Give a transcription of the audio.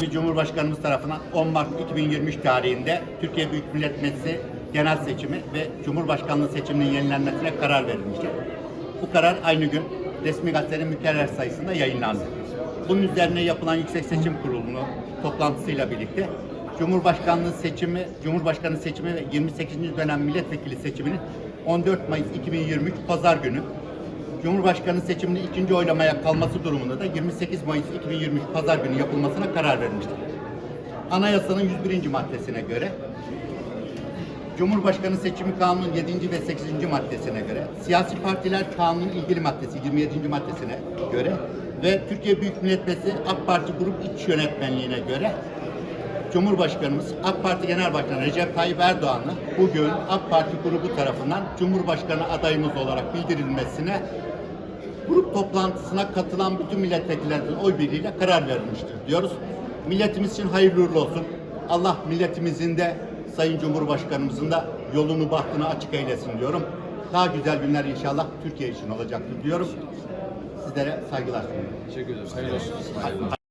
gibi Cumhurbaşkanımız tarafından 10 Mart 2023 tarihinde Türkiye Büyük Millet Meclisi genel seçimi ve Cumhurbaşkanlığı seçiminin yenilenmesine karar verilmiştir. Bu karar aynı gün resmi gazetenin mükerrer sayısında yayınlandı. Bunun üzerine yapılan Yüksek Seçim Kurulu'nun toplantısıyla birlikte Cumhurbaşkanlığı seçimi, Cumhurbaşkanı seçimi ve 28. dönem milletvekili seçiminin 14 Mayıs 2023 Pazar günü Cumhurbaşkanı seçiminin ikinci oylamaya kalması durumunda da 28 Mayıs 2023 Pazar günü yapılmasına karar vermiştir. Anayasanın 101. maddesine göre Cumhurbaşkanı Seçimi Kanunu'nun 7. ve 8. maddesine göre, siyasi partiler kanunun ilgili maddesi 27. maddesine göre ve Türkiye Büyük Millet Meclisi AK Parti Grup İç Yönetmenliğine göre Cumhurbaşkanımız AK Parti Genel Başkanı Recep Tayyip Erdoğan'ı bugün AK Parti grubu tarafından Cumhurbaşkanı adayımız olarak bildirilmesine grup toplantısına katılan bütün milletvekillerinin oy birliğiyle karar verilmiştir diyoruz. Milletimiz için hayırlı uğurlu olsun. Allah milletimizin de Sayın Cumhurbaşkanımızın da yolunu bahtını açık eylesin diyorum. Daha güzel günler inşallah Türkiye için olacaktır diyorum. Sizlere saygılar sunuyorum. Teşekkür ederim. Hayırlı olsun.